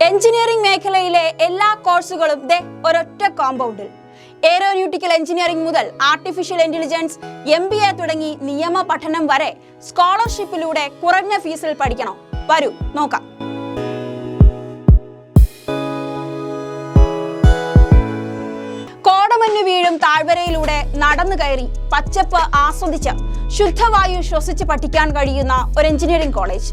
Engineering മേഖലയിലെ എല്ലാ കോഴ്സുകളും ദേ ഒരൊറ്റ കോമ്പൗണ്ടിൽ എയ്റോന്യൂട്ടിക്കൽ എഞ്ചിനീയറിംഗ് മുതൽ artificial intelligence M B A തുടങ്ങി നിയമ പഠനം വരെ സ്കോളർഷിപ്പിലൂടെ കുറഞ്ഞ ഫീസിൽ പഠിക്കണം. വരൂ നോക്കാം. കോടമഞ്ഞു വീഴും താഴ്വരയിലൂടെ നടന്നു കയറി പച്ചപ്പ് ആസ്വദിച്ച് ശുദ്ധവായു ശ്വസിച്ച് പഠിക്കാൻ കഴിയുന്ന ഒരു എഞ്ചിനീയറിംഗ് കോളേജ്.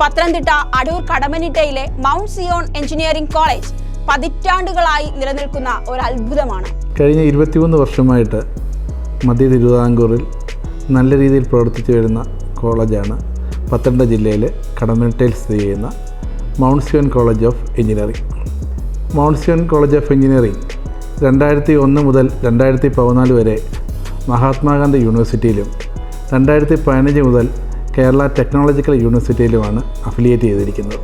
പത്തനംതിട്ട അടൂർ കടമനിട്ടയിലെ മൗണ്ട് സിയോൺ എഞ്ചിനീയറിംഗ് കോളേജ് പതിറ്റാണ്ടുകളായി നിലനിൽക്കുന്ന ഒരു അത്ഭുതമാണ്. കഴിഞ്ഞ ഇരുപത്തിമൂന്ന് വർഷമായിട്ട് മധ്യ തിരുവിതാംകൂറിൽ നല്ല രീതിയിൽ പ്രവർത്തിച്ചു വരുന്ന കോളേജാണ് പത്തനംതിട്ട ജില്ലയിലെ കടമനിട്ടയിൽ സ്ഥിതി ചെയ്യുന്ന Mount Zion college of engineering. Mount Zion college of engineering രണ്ടായിരത്തി ഒന്ന് മുതൽ രണ്ടായിരത്തി പതിനാല് വരെ മഹാത്മാഗാന്ധി യൂണിവേഴ്സിറ്റിയിലും രണ്ടായിരത്തി പതിനഞ്ച് മുതൽ കേരള ടെക്നോളജിക്കൽ യൂണിവേഴ്സിറ്റിയിലുമാണ് അഫിലിയേറ്റ് ചെയ്തിരിക്കുന്നത്.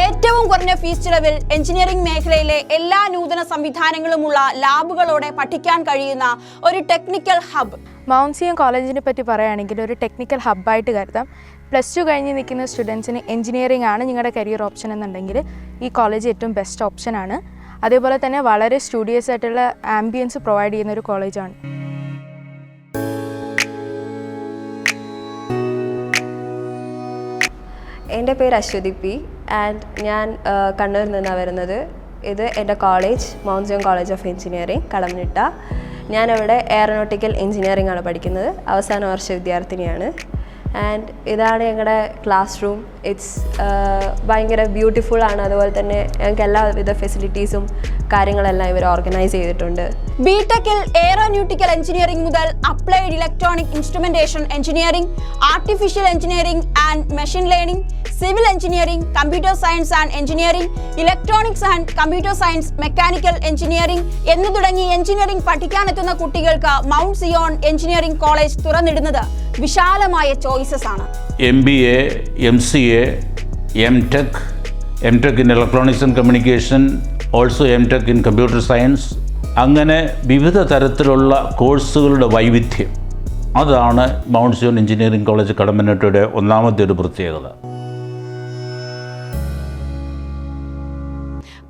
ഏറ്റവും കുറഞ്ഞ ഫീസ് ചിലവിൽ എഞ്ചിനീയറിംഗ് മേഖലയിലെ എല്ലാ നൂതന സംവിധാനങ്ങളുമുള്ള ലാബുകളോടെ പഠിക്കാൻ കഴിയുന്ന ഒരു ടെക്നിക്കൽ ഹബ്. മൗൺസിയം കോളേജിനെ പറ്റി പറയുകയാണെങ്കിൽ ഒരു ടെക്നിക്കൽ ഹബ്ബായിട്ട് കരുതാം. പ്ലസ് ടു കഴിഞ്ഞ് നിൽക്കുന്ന സ്റ്റുഡൻസിന് എഞ്ചിനീയറിംഗ് ആണ് നിങ്ങളുടെ കരിയർ ഓപ്ഷൻ എന്നുണ്ടെങ്കിൽ ഈ കോളേജ് ഏറ്റവും ബെസ്റ്റ് ഓപ്ഷനാണ് അതേപോലെ തന്നെ വളരെ സ്റ്റുഡിയസ് ആയിട്ടുള്ള ആംബിയൻസ് പ്രൊവൈഡ് ചെയ്യുന്ന ഒരു കോളേജാണ്. എന്റെ പേര് അശ്വതി പി. ആൻഡ് ഞാൻ കണ്ണൂരിൽ നിന്നാണ് വരുന്നത്. ഇത് എന്റെ college Mount college of engineering Kadammanitta ഞാനവിടെ എയറോനോട്ടിക്കൽ എഞ്ചിനീയറിംഗ് ആണ് പഠിക്കുന്നത്. അവസാന വർഷ വിദ്യാർത്ഥിനിയാണ്. ആൻഡ് ഇതാണ് ഞങ്ങളുടെ ക്ലാസ് റൂം. ഇറ്റ്സ് ഭയങ്കര ബ്യൂട്ടിഫുൾ ആണ്. അതുപോലെ തന്നെ ഞങ്ങൾക്ക് എല്ലാവിധ ഫെസിലിറ്റീസും കാര്യങ്ങളെല്ലാം ഇവർ ഓർഗനൈസ് ചെയ്തിട്ടുണ്ട്. ബിടെക്കിൽ എയറോന്യൂട്ടിക്കൽ എഞ്ചിനീയറിംഗ് മുതൽ applied electronic instrumentation engineering artificial engineering and machine learning civil engineering computer science and engineering electronics and computer science mechanical engineering എന്ന് തുടങ്ങി എഞ്ചിനീയറിംഗ് പഠിക്കാനെത്തുന്ന കുട്ടികൾക്ക് മൗണ്ട് സിയോൺ എഞ്ചിനീയറിംഗ് കോളേജ് തുറന്നിടുന്നത് വിശാലമായ ചോയ്സസ് ആണ്. M B A M C A M tech M tech in electronics and communication also M tech in computer science അങ്ങനെ വിവിധ തരത്തിലുള്ള കോഴ്സുകളുടെ വൈവിധ്യം. അതാണ് മൗണ്ട് സിയോൺ എഞ്ചിനീയറിംഗ് കോളേജ് കടമ്പനട്ടയുടെ ഒന്നാമത്തെ ഒരു പ്രത്യേകത.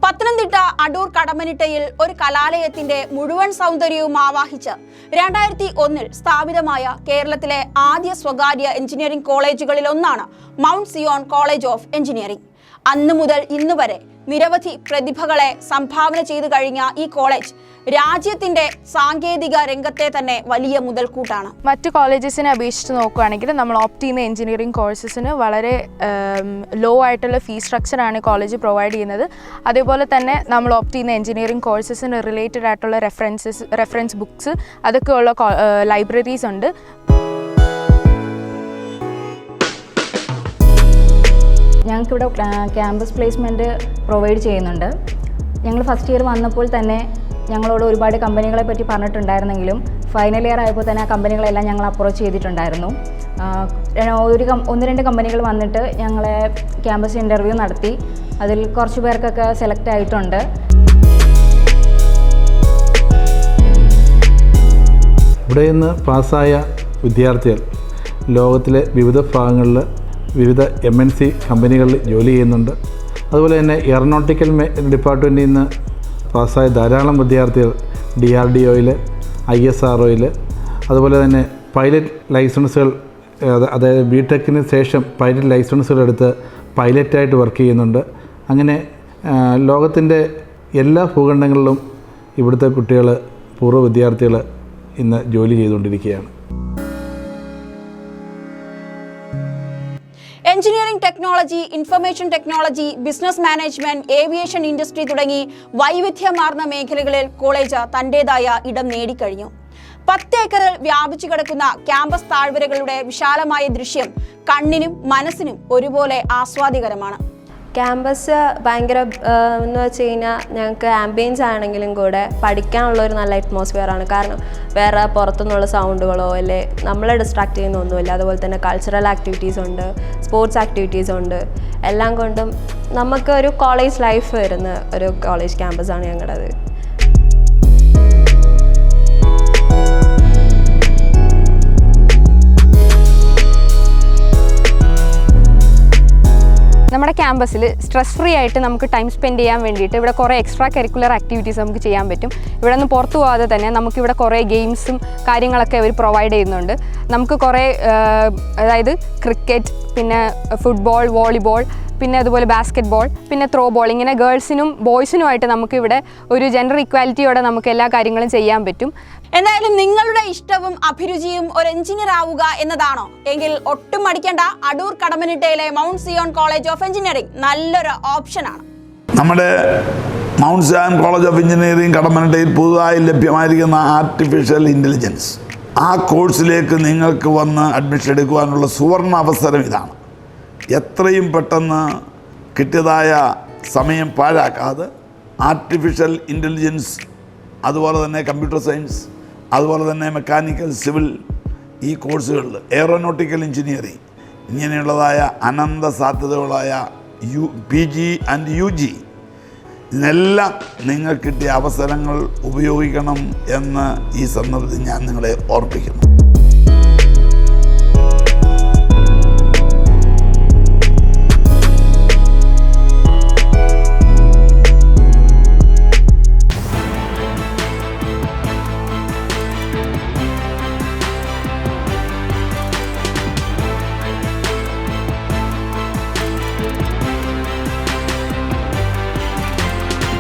പത്തനംതിട്ട അടൂർ കടമനിട്ടയിൽ ഒരു കലാലയത്തിന്റെ മുഴുവൻ സൗന്ദര്യവും ആവാഹിച്ച് രണ്ടായിരത്തി ഒന്നിൽ സ്ഥാപിതമായ കേരളത്തിലെ ആദ്യ സ്വകാര്യ എഞ്ചിനീയറിംഗ് കോളേജുകളിൽ ഒന്നാണ് Mount Zion college of engineering. അന്നു മുതൽ ഇന്നു വരെ നിരവധി പ്രതിഭകളെ സംഭാവന ചെയ്തു കഴിഞ്ഞ ഈ കോളേജ് രാജ്യത്തിന്റെ സാങ്കേതിക രംഗത്തെ തന്നെ വലിയ മുതൽക്കൂട്ടാണ്. മറ്റു കോളേജസിനെ അപേക്ഷിച്ച് നോക്കുകയാണെങ്കിൽ നമ്മൾ ഓപ്റ്റ് ചെയ്യുന്ന എഞ്ചിനീയറിംഗ് കോഴ്സസിന് വളരെ ലോ ആയിട്ടുള്ള ഫീസ് സ്ട്രക്ചറാണ് കോളേജ് പ്രൊവൈഡ് ചെയ്യുന്നത്. അതേപോലെ തന്നെ നമ്മൾ ഓപ്റ്റ് ചെയ്യുന്ന എഞ്ചിനീയറിംഗ് കോഴ്സസിന് റിലേറ്റഡ് ആയിട്ടുള്ള റെഫറൻസസ് റെഫറൻസ് ബുക്സ് അതൊക്കെയുള്ള ലൈബ്രറീസ് ഉണ്ട്. ഞങ്ങൾക്കിവിടെ ക്യാമ്പസ് പ്ലേസ്മെന്റ് പ്രൊവൈഡ് ചെയ്യുന്നുണ്ട്. ഞങ്ങൾ ഫസ്റ്റ് ഇയർ വന്നപ്പോൾ തന്നെ ഞങ്ങളോട് ഒരുപാട് കമ്പനികളെ പറ്റി പറഞ്ഞിട്ടുണ്ടായിരുന്നെങ്കിലും ഫൈനൽ ഇയർ ആയപ്പോൾ തന്നെ ആ കമ്പനികളെല്ലാം ഞങ്ങൾ അപ്രോച്ച് ചെയ്തിട്ടുണ്ടായിരുന്നു. ഒരു ഒന്ന് രണ്ട് കമ്പനികൾ വന്നിട്ട് ഞങ്ങളെ ക്യാമ്പസ് ഇന്റർവ്യൂ നടത്തി. അതിൽ കുറച്ച് പേർക്കൊക്കെ സെലക്ട് ആയിട്ടുണ്ട്. ഇവിടെ നിന്ന് പാസ്സായ വിദ്യാർത്ഥികൾ ലോകത്തിലെ വിവിധ ഭാഗങ്ങളിൽ വിവിധ എം എൻ സി കമ്പനികളിൽ ജോലി ചെയ്യുന്നുണ്ട്. അതുപോലെ തന്നെ എയറോനോട്ടിക്കൽ ഡിപ്പാർട്ട്മെന്റിൽ നിന്ന് പാസ്സായ ധാരാളം വിദ്യാർത്ഥികൾ ഡി ആർ ഡി ഒയിൽ ഐ എസ് ആർ ഒയിൽ അതുപോലെ തന്നെ പൈലറ്റ് ലൈസൻസുകൾ അതായത് ബി ടെക്കിന് ശേഷം പൈലറ്റ് ലൈസൻസുകൾ എടുത്ത് പൈലറ്റായിട്ട് വർക്ക് ചെയ്യുന്നുണ്ട്. അങ്ങനെ ലോകത്തിന്റെ എല്ലാ ഭൂഖണ്ഡങ്ങളിലും ഇവിടുത്തെ കുട്ടികൾ പൂർവ വിദ്യാർത്ഥികൾ ഇന്ന് ജോലി ചെയ്തുകൊണ്ടിരിക്കുകയാണ്. Engineering technology information technology business management aviation industry തുടങ്ങി വൈവിധ്യമാർന്ന മേഖലകളിൽ കോളേജ് തന്റേതായ ഇടം നേടിക്കഴിഞ്ഞു. പത്തേക്കറിൽ വ്യാപിച്ചു കിടക്കുന്ന ക്യാമ്പസ് താഴ്വരകളുടെ വിശാലമായ ദൃശ്യം കണ്ണിനും മനസ്സിനും ഒരുപോലെ ആസ്വാദികരമാണ് ക്യാമ്പസ് ഭയങ്കര എന്ന് വെച്ച് കഴിഞ്ഞാൽ ഞങ്ങൾക്ക് ആംബിയൻസ് ആണെങ്കിലും കൂടെ പഠിക്കാനുള്ള ഒരു നല്ല അറ്റ്മോസ്ഫിയർ ആണ്. കാരണം വേറെ പുറത്തുനിന്നുള്ള സൗണ്ടുകളോ അല്ലെ നമ്മളെ ഡിസ്ട്രാക്ട് ചെയ്യുന്ന ഒന്നുമില്ല. അതുപോലെ തന്നെ കൾച്ചറൽ ആക്ടിവിറ്റീസ് ഉണ്ട് സ്പോർട്സ് ആക്ടിവിറ്റീസ് ഉണ്ട്. എല്ലാം കൊണ്ടും നമുക്ക് ഒരു കോളേജ് ലൈഫ് വരുന്ന ഒരു കോളേജ് ക്യാമ്പസാണ് ഞങ്ങളുടേത് നമ്മുടെ ക്യാമ്പസിൽ സ്ട്രെസ് ഫ്രീ ആയിട്ട് നമുക്ക് ടൈം സ്പെൻഡ് ചെയ്യാൻ വേണ്ടിയിട്ട് ഇവിടെ കുറേ എക്സ്ട്രാ കരിക്കുലർ ആക്ടിവിറ്റീസ് നമുക്ക് ചെയ്യാൻ പറ്റും. ഇവിടെ നിന്ന് പുറത്തു പോകാതെ തന്നെ നമുക്കിവിടെ കുറേ ഗെയിംസും കാര്യങ്ങളൊക്കെ അവർ പ്രൊവൈഡ് ചെയ്യുന്നുണ്ട്. നമുക്ക് കുറേ അതായത് ക്രിക്കറ്റ് പിന്നെ ഫുട്ബോൾ വോളിബോൾ പിന്നെ അതുപോലെ ബാസ്ക്കറ്റ് ബോൾ പിന്നെ ത്രോ ബോൾ ഇങ്ങനെ ഗേൾസിനും ബോയ്സിനുമായിട്ട് നമുക്കിവിടെ ഒരു ജെൻഡർ ഇക്വാലിറ്റിയോടെ നമുക്ക് എല്ലാ കാര്യങ്ങളും ചെയ്യാൻ പറ്റും. എന്തായാലും നിങ്ങളുടെ ഇഷ്ടവും അഭിരുചിയും ഒരു എഞ്ചിനീയർ ആവുക എന്നതാണോ? എങ്കിൽ ഒട്ടും മടിക്കേണ്ട. Adoor കടമനിട്ടയിലെ Mount Zion college of engineering നല്ലൊരു ഓപ്ഷനാണ് നമ്മുടെ Mount Zion college of engineering കടമനിട്ടയിൽ പുതുതായി ലഭ്യമായിരിക്കുന്ന ആർട്ടിഫിഷ്യൽ ഇന്റലിജൻസ് ആ കോഴ്സിലേക്ക് നിങ്ങൾക്ക് വന്ന് അഡ്മിഷൻ എടുക്കുവാനുള്ള സുവർണ അവസരം ഇതാണ്. എത്രയും പെട്ടെന്ന് കിട്ടിയതായ സമയം പാഴാക്കാതെ ആർട്ടിഫിഷ്യൽ ഇന്റലിജൻസ് അതുപോലെ തന്നെ കമ്പ്യൂട്ടർ സയൻസ് അതുപോലെ തന്നെ മെക്കാനിക്കൽ സിവിൽ ഈ കോഴ്സുകളിൽ എയറോനോട്ടിക്കൽ എഞ്ചിനീയറിംഗ് ഇങ്ങനെയുള്ളതായ അനന്ത സാധ്യതകളായ U P G and U G ഇതിനെല്ലാം നിങ്ങൾക്ക് കിട്ടിയ അവസരങ്ങൾ ഉപയോഗിക്കണം എന്ന് ഈ സന്ദർഭത്തിൽ ഞാൻ നിങ്ങളെ ഓർപ്പിക്കുന്നു.